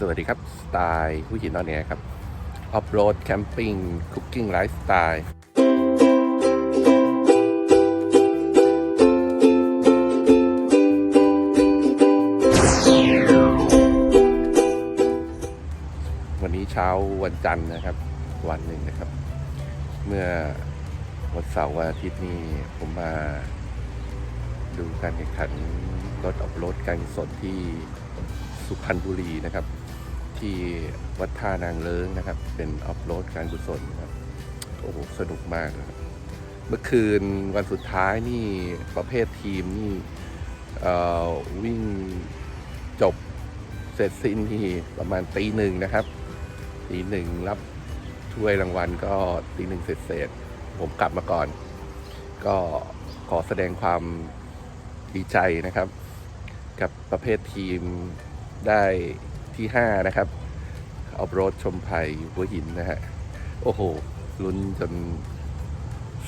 สวัสดีครับ สไตล์ผู้หญิงนอนแอร์ครับ ออฟโรดแคมปิ้งคุกกิ้งไลฟ์สไตล์วันนี้เช้าวันจันทร์นะครับ วันหนึ่งนะครับ เมื่อวันเสาร์วันอาทิตย์นี้ผมมาดูการแข่งขันรถออฟโรดการกุศลที่สุพรรณบุรีนะครับ ที่วัดท่านางเลิ้งนะครับ เป็นออฟโรดการกุศลนะครับโอ้โหสนุกมากครับเมื่อคืนวันสุดท้ายนี่ประเภททีมนี่วิ่งจบเสร็จสิ้นที่ประมาณตีหนึ่งนะครับตีหนึ่งรับถ้วยรางวัลก็ตีหนึ่งเสร็จเสร็จผมกลับมาก่อน ก็ขอแสดงความดีใจนะครับ กับประเภททีมได้ ที่ 5 นะครับออฟโรดชมไผ่หัวหินนะฮะ โอ้โห ลุ้นจน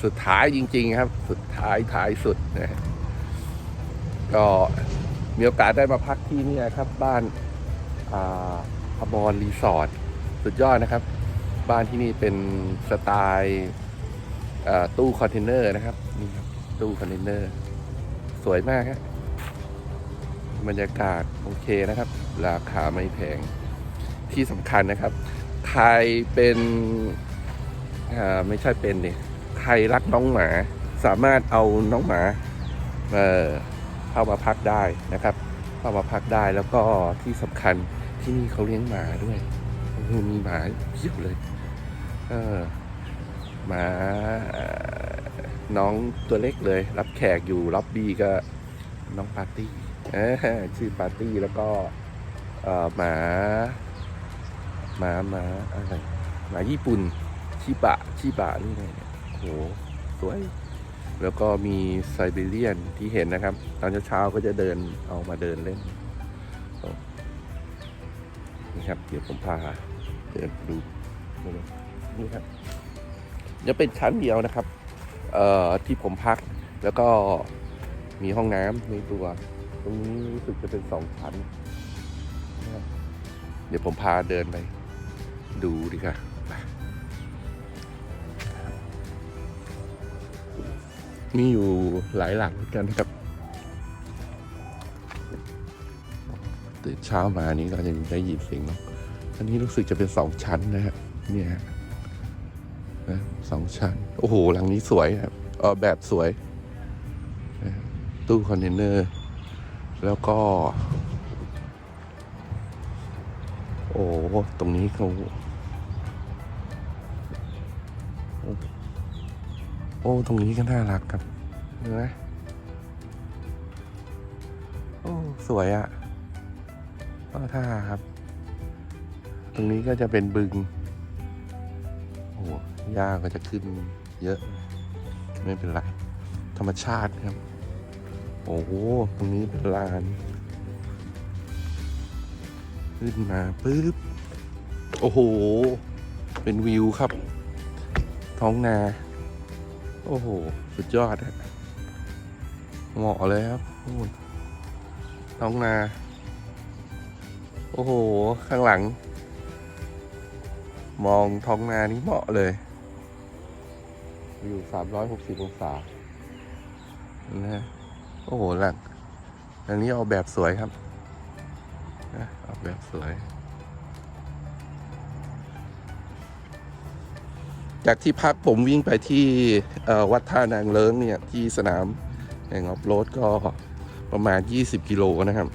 สุดท้ายจริง ๆ ครับ สุดท้ายท้ายสุดนะฮะก็มีโอกาสได้มาพักที่นี่ครับ บ้านอ่าพมรรีสอร์ทสุดยอดนะครับ บ้านที่นี่เป็นสไตล์ตู้คอนเทนเนอร์นะครับนี่ครับตู้คอนเทนเนอร์ สวยมากครับ บรรยากาศโอเคนะครับ ราคาไม่แพงที่สำคัญนะครับ ใครเป็นไม่ใช่เป็นเนี่ยใครรักน้องหมาสามารถเอาน้องหมาเเข้ามาพักได้นะครับ เข้ามาพักได้แล้วก็ที่สำคัญที่นี่เขาเลี้ยงหมาด้วยมีหมาเพียบเลยเออหมาน้องตัวเล็กเลย รับแขกอยู่ล็อบบี้ก็น้องปาร์ตี้ ชื่อปาร์ตี้แล้วก็หมาหมาหมาอะไรหมาญี่ปุ่นชิบะชิบะนี่ไงเนี่ยโหสวย แล้วก็มีไซบีเรียนที่เห็นนะครับ ตอนเช้าๆก็จะเดินเอามาเดินเล่นนี่ครับ เดี๋ยวผมพาเดินดูนี่ครับจะเป็นชั้นเดียวนะครับ เอ่อที่ผมพักแล้วก็มีห้องน้ำในตัว ตรงนี้รู้สึกจะเป็นสองชั้นนะครับเดี๋ยวผมพาเดินไป ดูดีกว่าไปมีอยู่หลายหลังเหมือนกันนะครับ ตื่นเช้ามานี้ก็จะได้ยินเสียงนกอันนี้รู้สึกจะเป็นสองชั้นนะฮะเนี่ยฮะนะสองชั้น โอ้โหหลังนี้สวยครับเออแบบสวยนะตู้คอนเทนเนอร์ แล้วก็ โอ้ตรงนี้เขาโอ้ตรงนี้ก็น่ารักครับเห็นไหมโอ้สวยอะ่ะก็ท่าครับ ตรงนี้ก็จะเป็นบึง โอ้หญ้าก็จะขึ้นเยอะ ไม่เป็นไร ธรรมชาติครับ อ้โหตรงนี้เป็นลาน ขึ้นมาปุ๊บ โอ้โห เป็นวิวครับ ท้องนา โอ้โห สุดยอดอะเหมาะเลยครับท้องนา โอ้โห ข้างหลัง มองท้องนานี่เหมาะเลย วิวสามร้อยหกสิบองศานะฮะ โอ้โหหลังอันนี้เอาแบบสวยครับนะเอาแบบสวย จากที่พักผมวิ่งไปที่วัดท่านางเลิ้งเนี่ย ที่สนามแห่งออฟโรดก็ประมาณ 20 กิโลนะครับ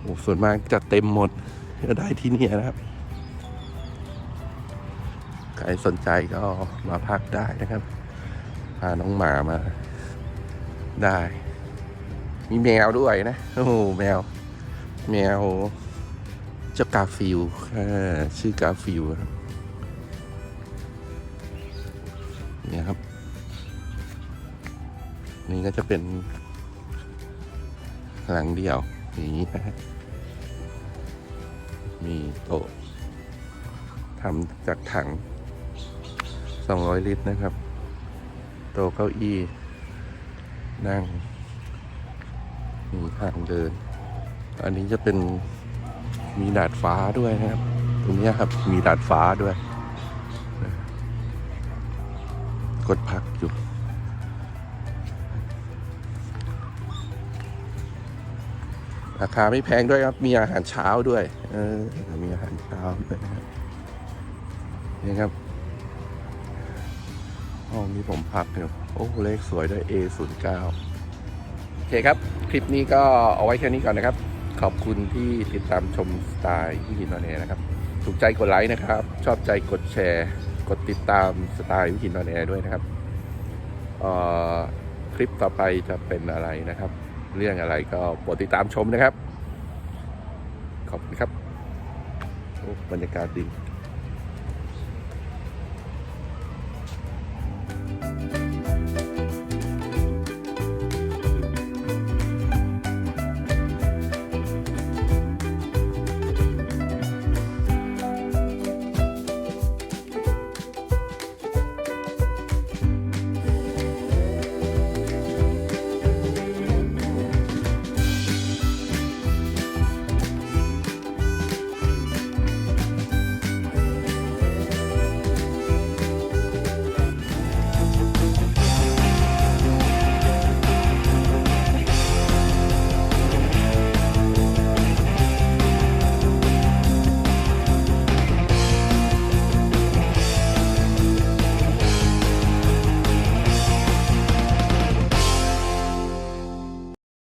โอ้ส่วนมากจะเต็มหมดก็ได้ที่นี่นะครับ ใครสนใจก็มาพักได้นะครับ พาน้องหมามา ได้ มีแมวด้วยนะ โอ้โหแมว แมว เจ้ากาฟิลชื่อกาฟิลครับนี่ครับ นี่ก็จะเป็น หลังเดี่ยวอย่างนี้นะมีโต๊ะทำจากถัง 200 ลิตรนะครับ โต๊ะเก้าอี้ นั่งมีทางเดิน อันนี้จะเป็นมีดาดฟ้าด้วยนะครับ ตรงนี้ครับมีดาดฟ้าด้วย กดพักอยู่ราคาไม่แพงด้วยครับ มีอาหารเช้าด้วย เออ มีอาหารเช้าด้วยนะครับนี่ครับ ห้องที่ผมพักเนี่ยโอ้เลขสวยด้วย A09 โอเคครับ คลิปนี้ก็เอาไว้แค่นี้ก่อนนะครับ ขอบคุณที่ติดตามชมสไตล์วิกินนอนแอร์นะครับ ถูกใจกดไลค์นะครับ ชอบใจกดแชร์ กดติดตามสไตล์วิกินนอนแอร์ด้วยนะครับคลิปต่อไปจะเป็นอะไรนะครับ เรื่องอะไรก็โปรดติดตามชมนะครับ ขอบคุณครับบรรยากาศดี